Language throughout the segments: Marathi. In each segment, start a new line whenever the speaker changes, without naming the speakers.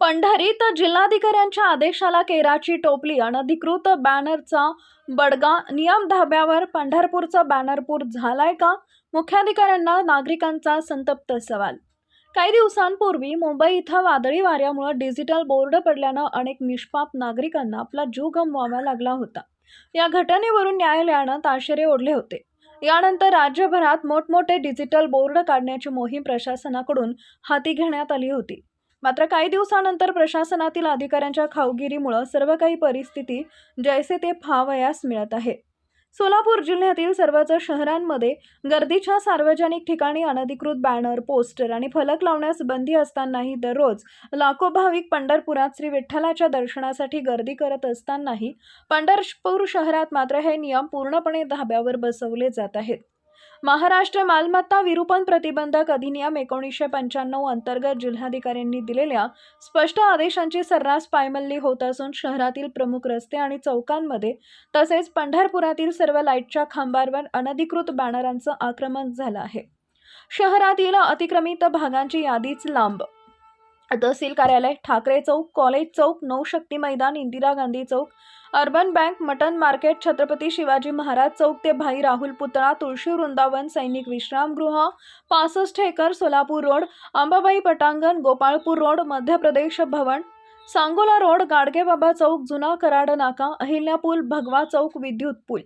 पंढरीत जिल्हाधिकाऱ्यांच्या आदेशाला केराची टोपली अनधिकृत बॅनरचा बडगा नियम धाब्यावर पंढरपूरचा बॅनरपूर झालाय का? मुख्याधिकाऱ्यांना नागरिकांचा संतप्त सवाल. काही दिवसांपूर्वी मुंबई इथं वादळी वाऱ्यामुळे डिजिटल बोर्ड पडल्यानं अनेक निष्पाप नागरिकांना आपला जीव गमवावा लागला होता. या घटनेवरून न्यायालयानं ताशेरे ओढले होते. यानंतर राज्यभरात मोठमोठे डिजिटल बोर्ड काढण्याची मोहीम प्रशासनाकडून हाती घेण्यात आली होती. मात्र काही दिवसानंतर प्रशासनातील अधिकाऱ्यांच्या खावगिरीमुळं सर्व काही परिस्थिती जैसे ते फावयास मिळत आहे. सोलापूर जिल्ह्यातील सर्वच शहरांमध्ये गर्दीच्या सार्वजनिक ठिकाणी अनधिकृत बॅनर पोस्टर आणि फलक लावण्यास बंदी असतानाही दररोज लाखो भाविक पंढरपुरात श्री विठ्ठलाच्या दर्शनासाठी गर्दी करत असतानाही पंढरपूर शहरात मात्र हे नियम पूर्णपणे धाब्यावर बसवले जात आहेत. महाराष्ट्र मालमत्ता विरूपण प्रतिबंधक अधिनियम एकोणीसशे पंच्याण्णव अंतर्गत जिल्हाधिकाऱ्यांनी दिलेल्या स्पष्ट आदेशांची सर्रास पायमल्ली होत असून शहरातील प्रमुख रस्ते आणि चौकांमध्ये तसेच पंढरपुरातील सर्व लाईटच्या खांबांवर अनधिकृत बॅनरांचं आक्रमण झालं आहे. शहरातील अतिक्रमित भागांची यादीच लांब तहसील कार्यालय ठाकरे चौक कॉलेज चौक नौशक्ती मैदान इंदिरा गांधी चौक urban bank mutton market Chhatrapati Shivaji Maharaj चौक ते भाई राहुल पुतळा तुळशी वृंदावन सैनिक विश्रामगृह पासष्ट एकर सोलापूर रोड अंबाबाई पटांगण गोपाळपूर रोड मध्य प्रदेश भवन सांगोला रोड गाडगेबाबा चौक जुना कराड नाका अहिल्या पूल भगवा चौक विद्युत पूल.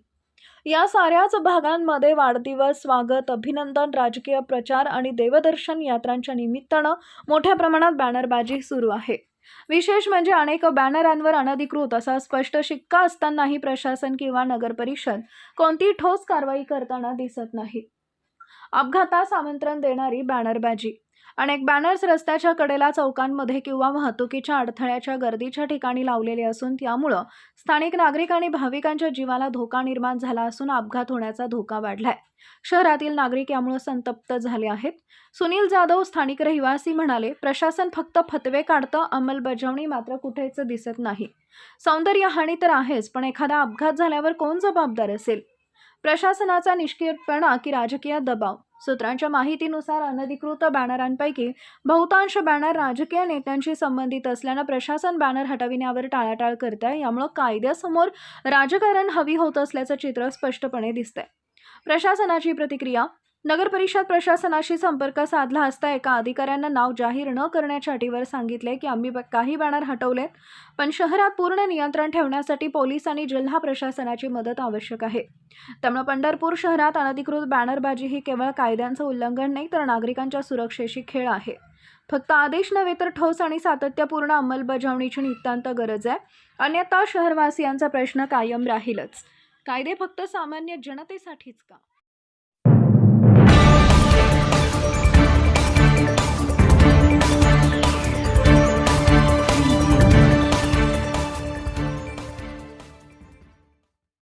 या साऱ्याच भागांमध्ये वाढदिवस स्वागत अभिनंदन राजकीय प्रचार आणि देवदर्शन यात्रांच्या निमित्तानं मोठ्या प्रमाणात बॅनरबाजी सुरू आहे. विशेष म्हणजे अनेक बॅनरांवर अनधिकृत असा स्पष्ट शिक्का असतानाही प्रशासन किंवा नगर परिषद कोणती ठोस कारवाई करताना दिसत नाही. अपघातास आमंत्रण देणारी बॅनरबाजी अनेक बॅनर्स रस्त्याच्या कडेला चौकांमध्ये किंवा वाहतुकीच्या अडथळ्याच्या गर्दीच्या ठिकाणी लावलेले असून त्यामुळं स्थानिक नागरिक आणि भाविकांच्या जीवाला धोका निर्माण झाला असून अपघात होण्याचा धोका वाढलाय. शहरातील नागरिक यामुळे संतप्त झाले आहेत. सुनील जाधव स्थानिक रहिवासी म्हणाले प्रशासन फक्त फतवे काढतं अंमलबजावणी मात्र कुठेच दिसत नाही. सौंदर्य हानी तर आहेच पण एखादा अपघात झाल्यावर कोण जबाबदार असेल? प्रशासनाचा निष्क्रियपणा की राजकीय दबाव? सूत्रांच्या माहितीनुसार अनधिकृत बॅनरांपैकी बहुतांश बॅनर राजकीय नेत्यांशी संबंधित असल्यानं प्रशासन बॅनर हटविण्यावर टाळाटाळ करत आहे यामुळं कायद्यासमोर राजकारण हवी होत असल्याचं चित्र स्पष्टपणे दिसतंय. प्रशासनाची प्रतिक्रिया? नगर परिषद प्रशासनाशी संपर्क साधला असता एका अधिकाऱ्यांना नाव जाहीर न करण्याच्या अटीवर सांगितले की आम्ही ब- काही बॅनर हटवलेत पण शहरात पूर्ण नियंत्रण ठेवण्यासाठी पोलीस आणि जिल्हा प्रशासनाची मदत आवश्यक आहे. त्यामुळे पंढरपूर शहरात अनधिकृत बॅनरबाजी ही केवळ कायद्यांचं उल्लंघन नाही तर नागरिकांच्या सुरक्षेशी खेळ आहे. फक्त आदेश नव्हे तर ठोस आणि सातत्यपूर्ण अंमलबजावणीची नितांत गरज आहे. अन्यथा शहरवासियांचा प्रश्न कायम राहीलच. कायदे फक्त सामान्य जनतेसाठीच का?